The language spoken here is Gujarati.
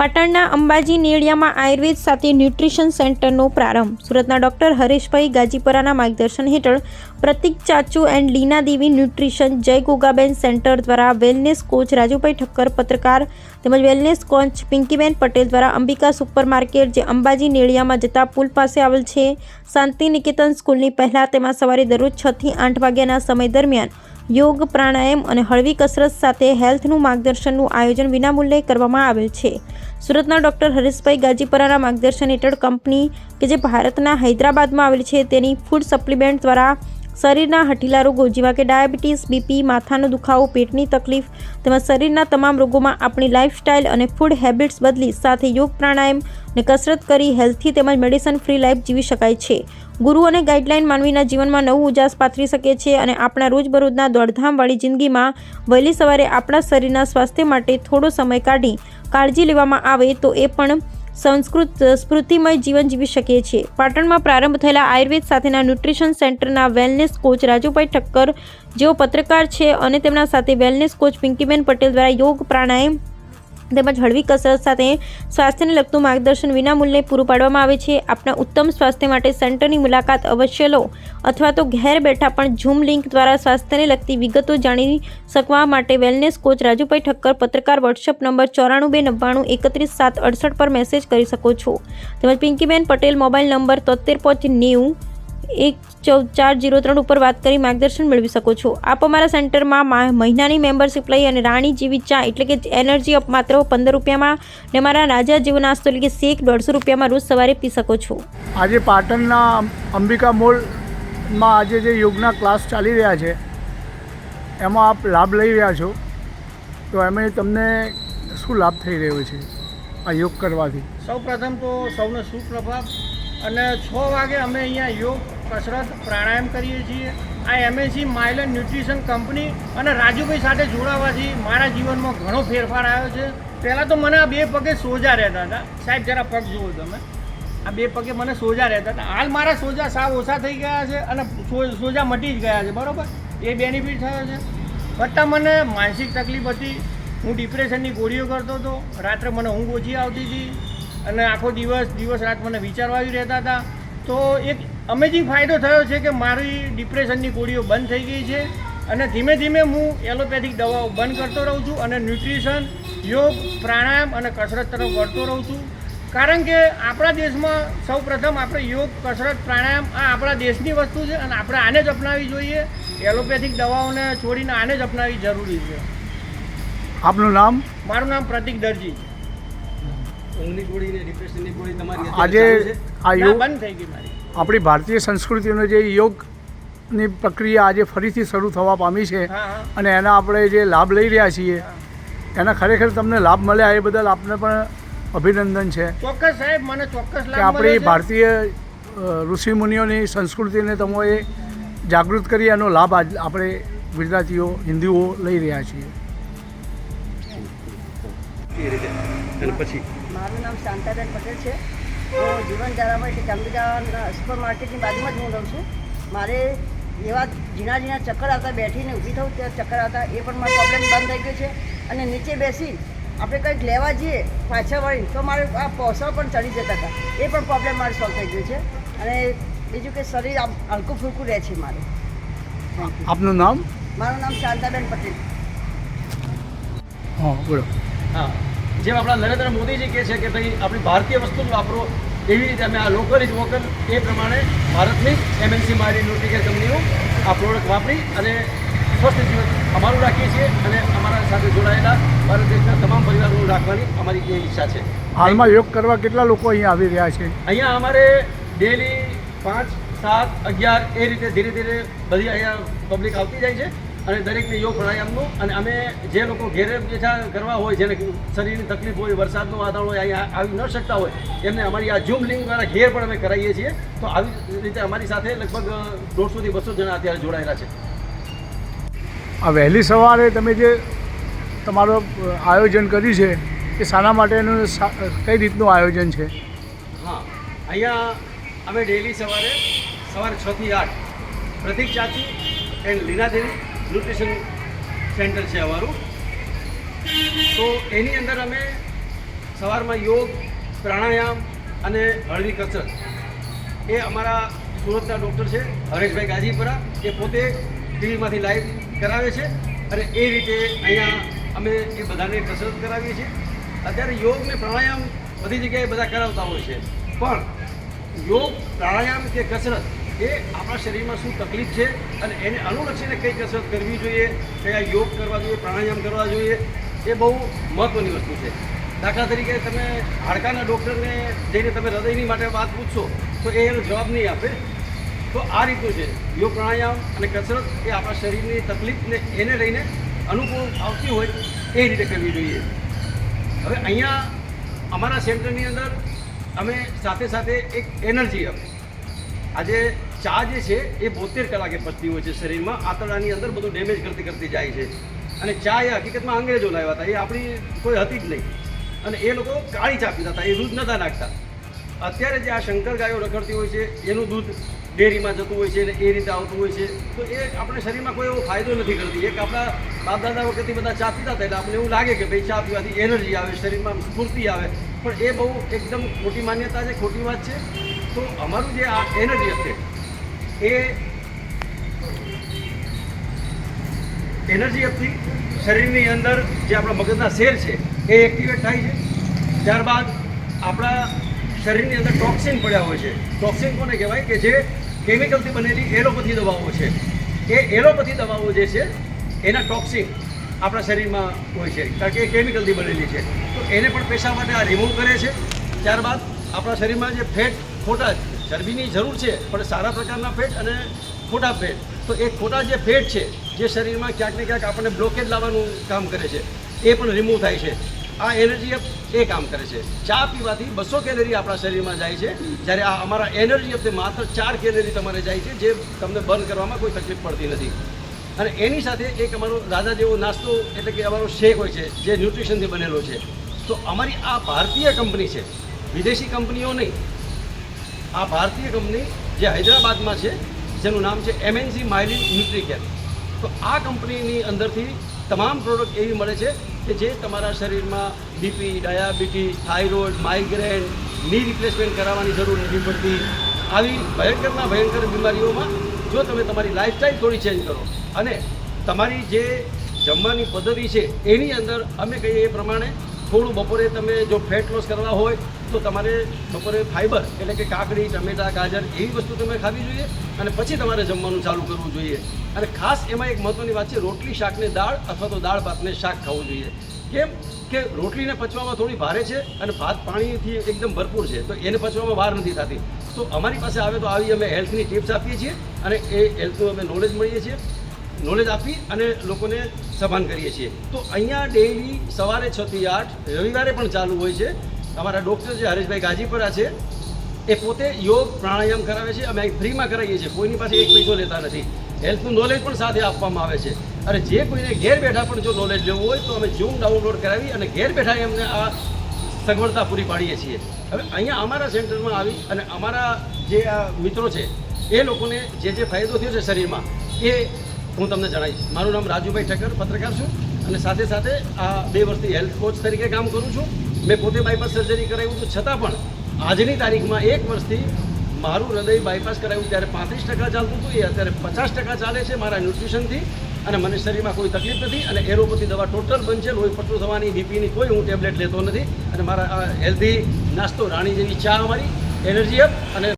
પાટણના અંબાજી નેડિયામાં આયુર્વેદ સાથે ન્યુટ્રિશન સેન્ટરનો પ્રારંભ. સુરતના ડોક્ટર હરેશભાઈ ગાજીપરાના માર્ગદર્શન હેઠળ Pratik Chachu and Leena Devi nutrition Jay Gogaben centre દ્વારા વેલનેસ કોચ રાજુભાઈ ઠક્કર પત્રકાર તેમજ વેલનેસ કોચ પિંકીબેન પટેલ દ્વારા અંબિકા સુપર માર્કેટ જે અંબાજી નેડિયામાં જતા પુલ પાસે આવેલ છે. શાંતિ નિકેતન સ્કૂલની પહેલાં તેમાં સવારે દરરોજ છથી આઠ વાગ્યાના સમય દરમિયાન યોગ, પ્રાણાયામ અને હળવી કસરત સાથે હેલ્થનું માર્ગદર્શનનું આયોજન વિનામૂલ્યે કરવામાં આવેલ છે. સુરતના ડૉક્ટર હરીશભાઈ ગાજીપરાના માર્ગદર્શન હેઠળ કંપની, કે જે ભારતના હૈદરાબાદમાં આવેલી છે, તેની ફૂડ સપ્લિમેન્ટ દ્વારા શરીરના હઠીલા રોગો જેવા કે ડાયાબિટીસ, બીપી, માથાનો દુખાવો, પેટની તકલીફ તેમજ શરીરના તમામ રોગોમાં આપણી લાઇફસ્ટાઇલ અને ફૂડ હેબિટ્સ બદલી સાથે યોગ પ્રાણાયામ ને કસરત કરી હેલ્થી તેમજ મેડિસન ફ્રી લાઈફ જીવી શકાય છે. ગુરુ અને ગાઈડલાઇન માનવીના જીવનમાં નવું ઉજાસ પાથરી શકે છે અને આપણા રોજબરોજના દોડધામવાળી જિંદગીમાં વહેલી સવારે આપણા શરીરના સ્વાસ્થ્ય માટે થોડો સમય કાઢી કાળજી લેવામાં આવે તો એ પણ સંસ્કૃત સ્મૃતિમય જીવન જીવી શકીએ છીએ. પાટણમાં પ્રારંભ થયેલા આયુર્વેદ સાથેના ન્યુટ્રિશન સેન્ટરના વેલનેસ કોચ રાજુભાઈ ઠક્કર, જેઓ પત્રકાર છે અને તેમના સાથે વેલનેસ કોચ પિંકીબેન પટેલ દ્વારા યોગ પ્રાણાયામ તેમજ હળવી કસરત સાથે સ્વાસ્થ્યને લગતું માર્ગદર્શન વિનામૂલ્યે પૂરું પાડવામાં આવે છે. આપના ઉત્તમ સ્વાસ્થ્ય માટે સેન્ટરની મુલાકાત અવશ્ય લો અથવા તો ઘેર બેઠા પણ ઝૂમ લિંક દ્વારા સ્વાસ્થ્યને લગતી વિગતો જાણી શકવા માટે વેલનેસ કોચ રાજુભાઈ ઠક્કર પત્રકાર વોટ્સઅપ નંબર ચોરાણું બે નવ્વાણું એકત્રીસ સાત અડસઠ પર મેસેજ કરી શકો છો. તેમજ પિંકીબેન પટેલ મોબાઈલ નંબર તોતેર પાંચ નેવું એક ચૌદ ચાર જીરો ત્રણ ઉપર વાત કરી માર્ગદર્શન મેળવી શકો છો. આપ અમારા સેન્ટરમાં મા- મહિનાની મેમ્બરશીપ લઈ અને રાણી જેવી ચા એટલે કે એનર્જી અપ માત્ર પંદર રૂપિયામાં ને મારા રાજા જેવો નાસ્તો એટલે કે શેક દોઢસો રૂપિયામાં રોજ સવારે પી શકો છો. આજે પાટણના અંબિકા મોલમાં આજે જે યોગના ક્લાસ ચાલી રહ્યા છે એમાં આપ લાભ લઈ રહ્યા છો. તો એમાં તમને શું લાભ થઈ રહ્યો છે આ યોગ કરવાથી? સૌ પ્રથમ તો સૌને સુપ્રભાત અને છ વાગે અમે અહીંયા યોગ કસરત પ્રાણાયામ કરીએ છીએ. આ એમએસી માઇલન ન્યુટ્રિશન કંપની અને રાજુભાઈ સાથે જોડાવાથી મારા જીવનમાં ઘણો ફેરફાર આવ્યો છે. પહેલાં તો મને આ બે પગે સોજા રહેતા હતા. સાહેબ, જરા પગ જુઓ તમે. આ બે પગે મને સોજા રહેતા હતા. હાલ મારા સોજા સાવ ઓછા થઈ ગયા છે અને સોજા મટી જ ગયા છે, બરાબર? એ બેનિફિટ થયો છે. બધા મને માનસિક તકલીફ હતી. હું ડિપ્રેશનની ગોળીઓ કરતો હતો. રાત્રે મને ઊંઘ ઓછી આવતી હતી. અને આખો દિવસ દિવસ રાત મને વિચારવા આવી રહેતા હતા. તો એક અમેઝિંગ ફાયદો થયો છે કે મારી ડિપ્રેશનની ગોળીઓ બંધ થઈ ગઈ છે અને ધીમે ધીમે હું એલોપેથિક દવાઓ બંધ કરતો રહું છું અને ન્યુટ્રિશન યોગ પ્રાણાયામ અને કસરત તરફ વળતો રહું છું. કારણ કે આપણા દેશમાં સૌ પ્રથમ આપણે યોગ કસરત પ્રાણાયામ આ આપણા દેશની વસ્તુ છે અને આપણે આને જ અપનાવવી જોઈએ. એલોપેથિક દવાઓને છોડીને આને જ અપનાવવી જરૂરી છે. આપનું નામ? મારું નામ પ્રતિક દરજી. ઊંઘની ગોળી ને ડિપ્રેશનની ગોળી તમારી આજે બંધ થઈ ગઈ મારી. આપણી ભારતીય સંસ્કૃતિનો જે યોગની પ્રક્રિયા આજે ફરીથી શરૂ થવા પામી છે અને એના આપણે જે લાભ લઈ રહ્યા છીએ એના ખરેખર તમને લાભ મળ્યા એ બદલ આપને પણ અભિનંદન છે ચોક્કસ સાહેબ મને ચોક્કસ કે આપણી ભારતીય ઋષિમુનિઓની સંસ્કૃતિને તમે જાગૃત કરી એનો લાભ આજ આપણે ગુજરાતીઓ હિન્દુઓ લઈ રહ્યા છીએ. મારું નામ શાંતાબેન પટેલ છે. હું જીવન ધારામાં છે અંબિકા સુપર માર્કેટની બાજુમાં જ હું રહું છું. મારે એવા ઝીણા ઝીણા ચક્કર આવતા બેઠીને ઊભી થવું ત્યાં ચક્કર આવતા એ પણ મારો પ્રોબ્લેમ બંધ થઈ ગયો છે. અને નીચે બેસી આપણે કંઈક લેવા જઈએ પાછળ વળી તો મારે આ પોસળ પણ ચડી જતા હતા. એ પણ પ્રોબ્લેમ મારે સોલ્વ થઈ ગયો છે. અને બીજું કે શરીર આમ હલકું ફૂલકું રહે છે મારે. આપનું નામ? મારું નામ શાંતાબેન પટેલ. હા બોલો. હા. જેમ આપણા નરેન્દ્ર મોદીજી કહે છે કે ભાઈ આપણી ભારતીય વસ્તુ જ વાપરો એવી રીતે અમે આ લોકલ ઇઝ વોકલ એ પ્રમાણે ભારતની એમએનસી મારી ન્યુટ્રીકેર કંપનીઓ આ પ્રોડક્ટ વાપરી અને સ્વસ્થ જીવન અમારું રાખીએ છીએ અને અમારા સાથે જોડાયેલા ભારત દેશના તમામ પરિવારોનું રાખવાની અમારી એ ઈચ્છા છે. હાલમાં યોગ કરવા કેટલા લોકો અહીંયા આવી રહ્યા છે? અહીંયા અમારે ડેલી પાંચ સાત અગિયાર એ રીતે ધીરે ધીરે બધી અહીંયા પબ્લિક આવતી જાય છે. અને દરેકને યોગ પ્રાણાયામનું. અને અમે જે લોકો ઘેરે બેઠા કરવા હોય જેને શરીરની તકલીફ હોય વરસાદનું વાતાવરણ હોય અહીંયા આવી ન શકતા હોય એમને અમારી આ ઝૂમ લિંક દ્વારા ઘેર પણ અમે કરાવીએ છીએ. તો આવી રીતે અમારી સાથે લગભગ દોઢસોથી બસો જણા અત્યારે જોડાયેલા છે. આ વહેલી સવારે તમે જે તમારો આયોજન કર્યું છે એ શાના માટેનું કઈ રીતનું આયોજન છે? હા અહીંયા અમે ડેલી સવારે સવારે છથી આઠ Pratik ચાચી and Leenadevi nutrition centre છે અમારું. તો એની અંદર અમે સવારમાં યોગ, પ્રાણાયામ અને હળવી કસરત. એ અમારા સુરતના ડૉક્ટર છે, હરેશભાઈ ગાજીપરા, એ પોતે ટીવીમાંથી લાઈવ કરાવે છે અને એ રીતે અહીંયા અમે એ બધાને કસરત કરાવીએ છીએ. અત્યારે યોગ ને પ્રાણાયામ બધી જગ્યાએ બધા કરાવતા હોય છે. પણ યોગ, પ્રાણાયામ કે કસરત એ આપણા શરીરમાં શું તકલીફ છે અને એને અનુલક્ષીને કઈ કસરત કરવી જોઈએ, કયા યોગ કરવા જોઈએ, પ્રાણાયામ કરવા જોઈએ, એ બહુ મહત્ત્વની વસ્તુ છે. દાખલા તરીકે તમે હાડકાના ડૉક્ટરને જઈને તમે હૃદયની માટે વાત પૂછશો, તો એ એનો જવાબ નહીં આપે. તો આ રીતનું છે. યોગ પ્રાણાયામ અને કસરત એ આપણા શરીરની તકલીફને એને લઈને અનુકૂળ આવતી હોય એ રીતે કરવી જોઈએ. હવે અહીંયા અમારા સેન્ટરની અંદર અમે સાથે સાથે એક એનર્જી આપી આજે ચા જે છે એ બોતેર કલાકે પચતી હોય છે શરીરમાં. આંતરડાની અંદર બધું ડેમેજ કરતી કરતી જાય છે. અને ચા એ હકીકતમાં અંગ્રેજો લાવ્યા હતા. એ આપણી કોઈ હતી જ નહીં. અને એ લોકો કાળી ચા પીતા હતા. એ દૂધ નહોતા નાખતા. અત્યારે જે આ શંકર ગાયો રખડતી હોય છે, એનું દૂધ ડેરીમાં જતું હોય છે અને એ રીતે આવતું હોય છે. તો એ આપણે શરીરમાં કોઈ એવો ફાયદો નથી કરતી. એક આપણા બાપ દાદા વખતે બધા ચા પીતા હતા એટલે આપણે એવું લાગે કે ભાઈ ચા પીવાથી એનર્જી આવે, શરીરમાં સ્ફૂર્તિ આવે. પણ એ બહુ એકદમ ખોટી માન્યતા છે, ખોટી વાત છે. તો અમારું જે આ એનર્જી છે એ એનર્જી આપતી શરીરની અંદર જે આપણા મગજના સેલ છે, એ એક્ટિવેટ થાય છે. ત્યારબાદ આપણા શરીરની અંદર ટોક્સિન પડ્યા હોય છે. ટોક્સિન કોને કહેવાય? કે જે કેમિકલથી બનેલી એલોપથી દવાઓ છે. એ એલોપથી દવાઓ જે છે, એના ટોક્સિન આપણા શરીરમાં હોય છે. કારણ કે એ કેમિકલથી બનેલી છે. તો એને પણ પેશા માટે આ રિમૂવ કરે છે. ત્યારબાદ આપણા શરીરમાં જે ફેટ ખોટા ચરબીની જરૂર છે, પણ સારા પ્રકારના ફેટ અને ખોટા ફેટ. તો એ ખોટા જે ફેટ છે, જે શરીરમાં ક્યાંક ને ક્યાંક આપણને બ્લોકેજ લાવવાનું કામ કરે છે, એ પણ રિમૂવ થાય છે. આ એનર્જી એપ એ કામ કરે છે. ચા પીવાથી બસો કેલરી આપણા શરીરમાં જાય છે. જ્યારે આ અમારા એનર્જી એપથી માત્ર ચાર કેલરી તમારે જાય છે, જે તમને બર્ન કરવામાં કોઈ તકલીફ પડતી નથી. અને એની સાથે એક અમારો રાજા જેવો નાસ્તો, એટલે કે અમારો શેક હોય છે, જે ન્યુટ્રિશનથી બનેલો છે. તો અમારી આ ભારતીય કંપની છે, વિદેશી કંપનીઓ નહીં આ ભારતીય કંપની જે હૈદરાબાદમાં છે, જેનું નામ છે એમએનસી માઇલિન ન્યુટ્રીકેર તો આ કંપનીની અંદરથી તમામ પ્રોડક્ટ એવી મળે છે કે જે તમારા શરીરમાં બીપી ડાયાબિટીસ થાઇરોઇડ માઇગ્રેનની રિપ્લેસમેન્ટ કરાવવાની જરૂર નથી પડતી. આવી ભયંકરમાં ભયંકર બીમારીઓમાં જો તમે તમારી લાઈફસ્ટાઈલ થોડી ચેન્જ કરો અને તમારી જે જમવાની પદ્ધતિ છે, એની અંદર અમે કહીએ એ પ્રમાણે થોડું બપોરે તમે જો ફેટ લોસ કરવા હોય, તો તમારે બપોરે ફાઈબર એટલે કે કાકડી, ટમેટા, ગાજર એવી વસ્તુ તમે ખાવી જોઈએ અને પછી તમારે જમવાનું ચાલુ કરવું જોઈએ. અને ખાસ એમાં એક મહત્ત્વની વાત છે, રોટલી, શાકને દાળ અથવા તો દાળ ભાતને શાક ખાવું જોઈએ. કેમ કે રોટલીને પચવામાં થોડી ભારે છે અને ભાત પાણીથી એકદમ ભરપૂર છે, તો એને પચવામાં વાર નથી થતી. તો અમારી પાસે આવે તો આવી અમે હેલ્થની ટિપ્સ આપીએ છીએ અને એ હેલ્થનું અમે નોલેજ મળીએ છીએ. નોલેજ આપી અને લોકોને સભાન કરીએ છીએ. તો અહીંયા ડેઈલી સવારે છ થી આઠ, રવિવારે પણ ચાલુ હોય છે. અમારા ડૉક્ટર જે હરેશભાઈ ગાજીપરા છે, એ પોતે યોગ પ્રાણાયામ કરાવે છે. અમે ફ્રીમાં કરાવીએ છીએ. કોઈની પાસે એક પૈસો લેતા નથી. હેલ્થનું નોલેજ પણ સાથે આપવામાં આવે છે. અને જે કોઈને ઘેર બેઠા પણ જો નોલેજ લેવું હોય, તો અમે ઝૂમ ડાઉનલોડ કરાવી અને ઘેર બેઠા એમને આ સગવડતા પૂરી પાડીએ છીએ. હવે અહીંયા અમારા સેન્ટરમાં આવી અને અમારા જે આ મિત્રો છે, એ લોકોને જે જે ફાયદો થયો છે શરીરમાં, એ હું તમને જણાવીશ. મારું નામ રાજુભાઈ ઠક્કર પત્રકાર છું અને સાથે સાથે આ બે વર્ષથી હેલ્થ કોચ તરીકે કામ કરું છું. મેં પોતે બાયપાસ સર્જરી કરાવ્યું હતું. છતાં પણ આજની તારીખમાં એક વર્ષથી મારું હૃદય બાયપાસ કરાવ્યું. ત્યારે પાંત્રીસ ટકા ચાલતું હતું. એ અત્યારે પચાસ ટકા ચાલે છે મારા ન્યુટ્રિશનથી અને મને શરીરમાં કોઈ તકલીફ નથી. અને એરોપેથી દવા ટોટલ બંધ છે લોહી પટલું થવાની બીપીની કોઈ હું ટેબ્લેટ લેતો નથી. અને મારા હેલ્ધી નાસ્તો રાણી જેવી ચા અમારી. એનર્જી અપ અને